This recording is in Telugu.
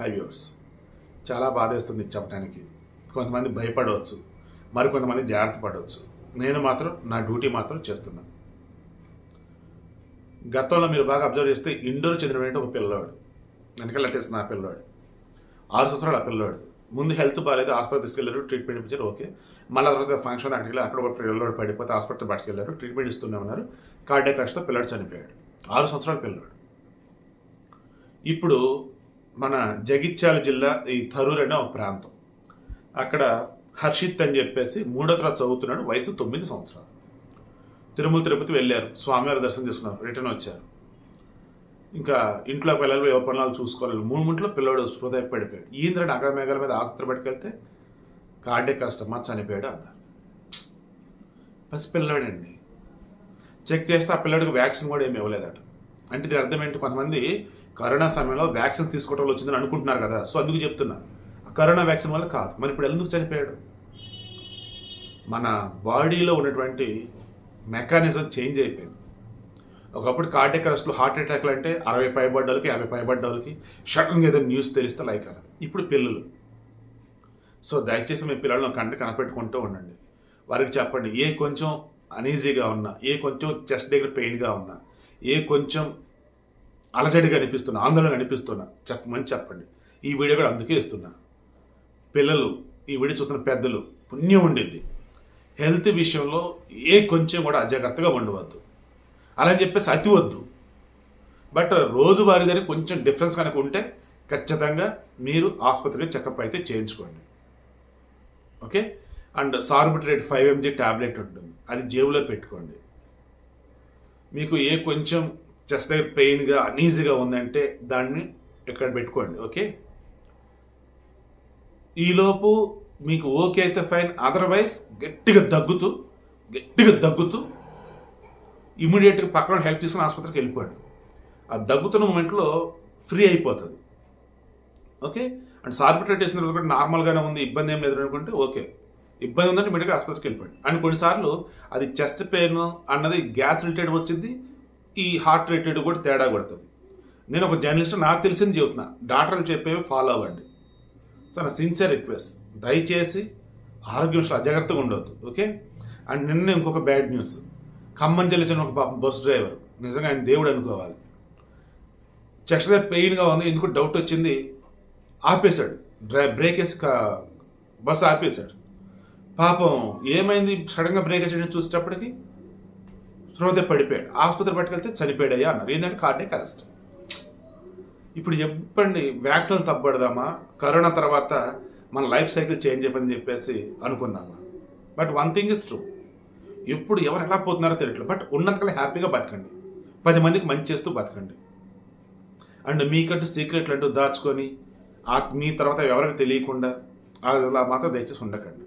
హై వ్యూర్స్ చాలా బాధేస్తుంది చెప్పడానికి కొంతమంది భయపడవచ్చు. మరి కొంతమంది జాగ్రత్త పడవచ్చు. నేను మాత్రం నా డ్యూటీ మాత్రం చేస్తున్నాను గతంలో మీరు బాగా అబ్జర్వ్ చేస్తే ఇండోర్ చెందినటువంటి ఒక పిల్లవాడు. వెనకాల లెట్టేస్తుంది ఆ పిల్లవాడు. ఆరు సంవత్సరాలు ఆ పిల్లవాడు. ముందు హెల్త్ బాగాలేదు హాస్పిటల్ తీసుకెళ్ళారు ట్రీట్మెంట్ ఇచ్చారు ఓకే. మళ్ళీ తర్వాత ఫంక్షన్ అక్కడికి వెళ్ళి అక్కడ ఒక పిల్లవాడు పడిపోతే హాస్పిటల్ పట్టుకెళ్ళారు ట్రీట్మెంట్ ఇస్తూనే ఉన్నారు. కార్డియక్ క్రాష్తో పిల్లడు చనిపోయాడు. ఆరు సంవత్సరాల పిల్లవాడు. ఇప్పుడు మన జగిత్యాల జిల్లా ఈ థరూర్ అనే ఒక ప్రాంతం. అక్కడ హర్షిత్ అని చెప్పేసి మూడో తరగతి చదువుతున్నాడు వయసు తొమ్మిది సంవత్సరాలు. తిరుమల తిరుపతి వెళ్ళారు స్వామివారి దర్శనం చేసుకున్నారు రిటర్న్ వచ్చారు. ఇంకా ఇంట్లో పిల్లలు ఎవరి పనులు చూసుకోవాలి మూడు ముంట్లో పిల్లడు హృదయ పడిపోయాడు. ఈంద్రని అక్కడ మేఘాల మీద ఆసుపత్రి పట్టుకెళ్తే కార్డే కస్టమర్ చనిపోయాడు అన్నారు పసి పిల్లాడండి. చెక్ చేస్తే ఆ పిల్లడికి వ్యాక్సిన్ కూడా ఏమి ఇవ్వలేదట. అంటే దీని అర్థం ఏంటి? కొంతమంది కరోనా సమయంలో వ్యాక్సిన్ తీసుకోవడం వల్ల వచ్చిందని అనుకుంటున్నారు కదా సో అందుకు చెప్తున్నా. ఆ కరోనా వ్యాక్సిన్ వల్ల కాదు. మరి ఇప్పుడు ఎందుకు చనిపోయాడు? మన బాడీలో ఉన్నటువంటి మెకానిజం చేంజ్ అయిపోయింది. ఒకప్పుడు కార్డియక్ అరెస్ట్లు హార్ట్ అటాక్లు అంటే అరవై పైబడ్డోళ్ళకి యాభై పైబడ్డోళ్ళకి షడన్గా ఏదైనా న్యూస్ తెలిస్తే లైక్ అలా. ఇప్పుడు పిల్లలు. సో దయచేసి మీ పిల్లలను కంట కనపెట్టుకుంటూ ఉండండి. వారికి చెప్పండి ఏ కొంచెం అనీజీగా ఉన్నా ఏ కొంచెం చెస్ట్ దగ్గర పెయిన్గా ఉన్నా ఏ కొంచెం అలజడిగా అనిపిస్తున్నా ఆందోళన అనిపిస్తున్నా. చెప్పమని చెప్పండి. ఈ వీడియో కూడా అందుకే ఇస్తున్నా. పిల్లలు ఈ వీడియో చూస్తున్న పెద్దలు పుణ్యం ఉండిద్ది. హెల్త్ విషయంలో ఏ కొంచెం కూడా అజాగ్రత్తగా ఉండవద్దు. అలా అని చెప్పేసి అతి వద్దు. బట్ రోజువారీ దగ్గర కొంచెం డిఫరెన్స్ కనుక ఉంటే ఖచ్చితంగా మీరు ఆసుపత్రిలో చెకప్ అయితే చేయించుకోండి. Okay? And Sorbitrate five MG tablet ఉంటుంది. అది జేబులో పెట్టుకోండి. మీకు ఏ కొంచెం చెస్ట్ దగ్గర పెయిన్గా అనీజీగా ఉందంటే దాన్ని ఇక్కడ పెట్టుకోండి ఓకే ఈలోపు మీకు ఓకే అయితే ఫైన్ అదర్వైజ్ గట్టిగా దగ్గుతూ గట్టిగా దగ్గుతూ ఇమీడియట్గా పక్కన హెల్ప్ తీసుకుని ఆసుపత్రికి వెళ్ళిపోయాడు ఆ దగ్గుతున్న మూమెంట్లో ఫ్రీ అయిపోతుంది. ఓకే అండ్ సార్బిట్రేట్ వేసిన తర్వాత కూడా నార్మల్గానే ఉంది ఇబ్బంది ఏం లేదు అనుకుంటే ఓకే ఇబ్బంది ఉందంటే మెడికల్ ఆసుపత్రికి వెళ్ళిపోయాడు అండ్ కొన్నిసార్లు అది చెస్ట్ పెయిన్ అన్నది గ్యాస్ రిలేటెడ్ వచ్చింది ఈ హార్ట్ రిలేటెడ్ కూడా తేడా కొడుతుంది. నేను ఒక జర్నలిస్ట్ నాకు తెలిసింది చెబుతున్నా డాక్టర్లు చెప్పేవి ఫాలో అవ్వండి. సో నా సిన్సియర్ రిక్వెస్ట్ దయచేసి ఆరోగ్యం విషయంలో అజాగ్రత్తగా ఉండొద్దు ఓకే అండ్ నిన్న ఇంకొక బ్యాడ్ న్యూస్ ఖమ్మం చెల్లించిన ఒక పాపం బస్ డ్రైవర్ నిజంగా ఆయన దేవుడు అనుకోవాలి. చెస్ట్ పెయిన్గా ఉంది ఎందుకు డౌట్ వచ్చింది ఆపేశాడు. డ్రై బ్రేక్ వేసి బస్సు ఆపేశాడు. పాపం ఏమైంది? సడన్గా బ్రేక్ వేసాడని చూసేటప్పటికి శ్రోత పడిపోయాడు. ఆసుపత్రి పట్టుకెళ్తే చనిపోయాడయ్యా అన్నారు. ఏంటంటే కార్డియక్ అరెస్ట్ ఇప్పుడు చెప్పండి వ్యాక్సిన్ తప్పబడదామా? కరోనా తర్వాత మన లైఫ్ సైకిల్ చేంజ్ అయిపోయిందని చెప్పేసి అనుకుందామా but one thing is true. ఎప్పుడు ఎవరు ఎలా పోతున్నారో తెలియట్లేదు. బట్ ఉన్నంతకాలం హ్యాపీగా బతకండి. పది మందికి మంచి చేస్తూ బతకండి. అండ్ మీకంటూ సీక్రెట్లు అంటూ దాచుకొని మీ తర్వాత ఎవరికి తెలియకుండా అలా మాత్రం దయచేసి ఉండకండి.